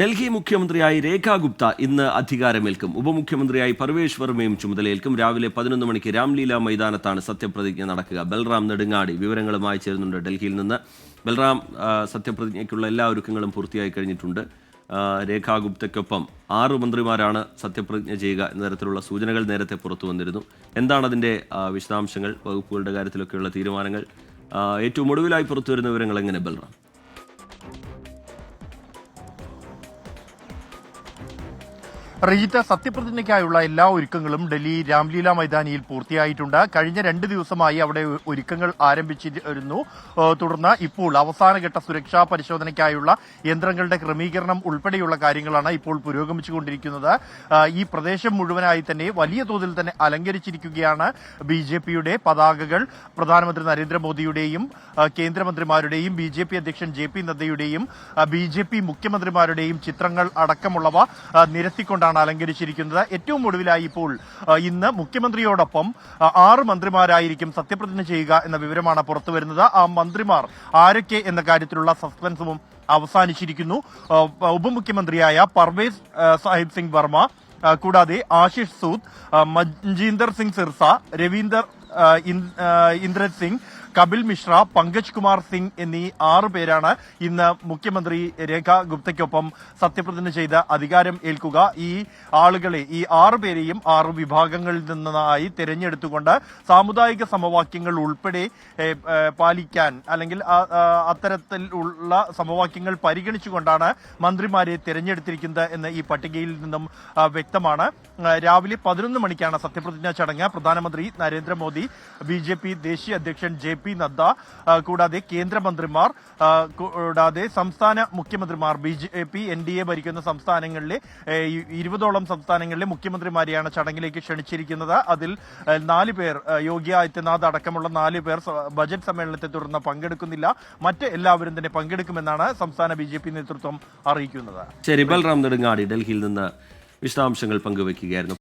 ഡൽഹി മുഖ്യമന്ത്രിയായി രേഖാ ഗുപ്ത ഇന്ന് അധികാരമേൽക്കും. ഉപമുഖ്യമന്ത്രിയായി പർവേഷ് വർമ്മയും ചുമതലയേൽക്കും. രാവിലെ പതിനൊന്ന് മണിക്ക് രാംലീല മൈതാനത്താണ് സത്യപ്രതിജ്ഞ നടക്കുക. ബൽറാം നെടുങ്ങാടി വിവരങ്ങളുമായി ചേരുന്നുണ്ട് ഡൽഹിയിൽ നിന്ന്. ബൽറാം സത്യപ്രതിജ്ഞയ്ക്കുള്ള എല്ലാ ഒരുക്കങ്ങളും പൂർത്തിയായി കഴിഞ്ഞിട്ടുണ്ട്. രേഖാ ഗുപ്തയ്ക്കൊപ്പം ആറ് മന്ത്രിമാരാണ് സത്യപ്രതിജ്ഞ ചെയ്യുക എന്ന തരത്തിലുള്ള സൂചനകൾ നേരത്തെ പുറത്തു വന്നിരുന്നു. എന്താണ് അതിന്റെ വിശദാംശങ്ങൾ? വകുപ്പുകളുടെ കാര്യത്തിലൊക്കെയുള്ള തീരുമാനങ്ങൾ? ഏറ്റവും ഒടുവിലായി പുറത്തു വരുന്ന വിവരങ്ങൾ എങ്ങനെ ബൽറാം? റീത്ത സത്യപ്രതിജ്ഞയ്ക്കായുള്ള എല്ലാ ഒരുക്കങ്ങളും ഡൽഹി രാംലീല മൈതാനിയിൽ പൂർത്തിയായിട്ടുണ്ട്. കഴിഞ്ഞ രണ്ട് ദിവസമായി അവിടെ ഒരുക്കങ്ങൾ ആരംഭിച്ചിരുന്നു. തുടർന്ന് ഇപ്പോൾ അവസാനഘട്ട സുരക്ഷാ പരിശോധനയ്ക്കായുള്ള യന്ത്രങ്ങളുടെ ക്രമീകരണം ഉൾപ്പെടെയുള്ള കാര്യങ്ങളാണ് ഇപ്പോൾ പുരോഗമിച്ചുകൊണ്ടിരിക്കുന്നത്. ഈ പ്രദേശം മുഴുവനായി തന്നെ വലിയ തോതിൽ തന്നെ അലങ്കരിച്ചിരിക്കുകയാണ് ബി പതാകകൾ. പ്രധാനമന്ത്രി നരേന്ദ്രമോദിയുടെയും കേന്ദ്രമന്ത്രിമാരുടെയും ബി അധ്യക്ഷൻ ജെ പി നദ്ദയുടെയും ബി മുഖ്യമന്ത്രിമാരുടെയും ചിത്രങ്ങൾ അടക്കമുള്ളവ ഏഹ് നിരത്തിക്കൊണ്ടാണ് അലങ്കരിച്ചിരിക്കുന്നത്. ഏറ്റവും ഒടുവിലായി ഇപ്പോൾ ഇന്ന് മുഖ്യമന്ത്രിയോടൊപ്പം ആറ് മന്ത്രിമാരായിരിക്കും സത്യപ്രതിജ്ഞ ചെയ്യുക എന്ന വിവരമാണ് പുറത്തു വരുന്നത്. ആ മന്ത്രിമാർ ആരൊക്കെ എന്ന കാര്യത്തിലുള്ള സസ്പെൻസും അവസാനിച്ചിരിക്കുന്നു. ഉപമുഖ്യമന്ത്രിയായ പർവേസ് സാഹിബ് സിംഗ് വർമ്മ കൂടാതെ ആശിഷ് സൂദ് മഞ്ജീന്ദർ സിംഗ് സിർസ രവീന്ദർ ഇന്ദ്രജ് സിംഗ് കപിൽ മിശ്ര പങ്കജ് കുമാർ സിംഗ് എന്നീ ആറ് പേരാണ് ഇന്ന് മുഖ്യമന്ത്രി രേഖ ഗുപ്തയ്ക്കൊപ്പം സത്യപ്രതിജ്ഞ ചെയ്ത് അധികാരം ഏൽക്കുക. ഈ ആളുകളെ ഈ ആറ് പേരെയും ആറ് വിഭാഗങ്ങളിൽ നിന്നായി തിരഞ്ഞെടുത്തുകൊണ്ട് സാമുദായിക സമവാക്യങ്ങൾ ഉൾപ്പെടെ പാലിക്കാൻ അല്ലെങ്കിൽ അത്തരത്തിലുള്ള സമവാക്യങ്ങൾ പരിഗണിച്ചുകൊണ്ടാണ് മന്ത്രിമാരെ തിരഞ്ഞെടുത്തിരിക്കുന്നത് എന്ന് ഈ പട്ടികയിൽ നിന്നും വ്യക്തമാണ്. രാവിലെ പതിനൊന്ന് മണിക്കാണ് സത്യപ്രതിജ്ഞാ ചടങ്ങ്. പ്രധാനമന്ത്രി നരേന്ദ്രമോദി ബി ജെ പി ദേശീയ അധ്യക്ഷൻ ജെ പി നദ്ദ കൂടാതെ കേന്ദ്രമന്ത്രിമാർ കൂടാതെ സംസ്ഥാന മുഖ്യമന്ത്രിമാർ B J P N D A ഭരിക്കുന്ന സംസ്ഥാനങ്ങളിലെ ഇരുപതോളം സംസ്ഥാനങ്ങളിലെ മുഖ്യമന്ത്രിമാരെയാണ് ചടങ്ങിലേക്ക് ക്ഷണിച്ചിരിക്കുന്നത്. അതിൽ നാല് പേർ യോഗി ആദിത്യനാഥ് അടക്കമുള്ള നാല് പേർ ബജറ്റ് സമ്മേളനത്തെ തുടർന്ന് പങ്കെടുക്കുന്നില്ല. മറ്റ് എല്ലാവരും തന്നെ പങ്കെടുക്കുമെന്നാണ് സംസ്ഥാന ബി നേതൃത്വം അറിയിക്കുന്നത്. ശരി ബൽറാം നെടുങ്ങാടി ഡൽഹിയിൽ നിന്ന് വിശദാംശങ്ങൾ പങ്കുവയ്ക്കുകയായിരുന്നു.